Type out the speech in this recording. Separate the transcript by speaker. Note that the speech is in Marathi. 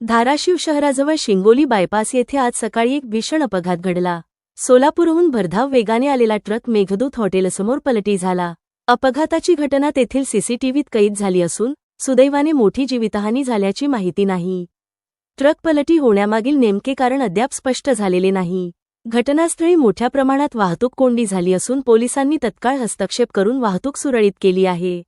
Speaker 1: धाराशिव शहराजवळ शिंगोली बायपास येथे आज सकाळी एक भीषण अपघात घडला. सोलापूरहून भरधाव वेगाने आलेला ट्रक मेघदूत हॉटेलसमोर पलटी झाला. अपघाताची घटना तेथील सीसीटीव्हीत कैद झाली असून सुदैवाने मोठी जीवितहानी झाल्याची माहिती नाही. ट्रक पलटी होण्यामागील नेमके कारण अद्याप स्पष्ट झालेले नाही. घटनास्थळी मोठ्या प्रमाणात वाहतूक कोंडी झाली असून पोलिसांनी तत्काळ हस्तक्षेप करून वाहतूक सुरळीत केली आहे.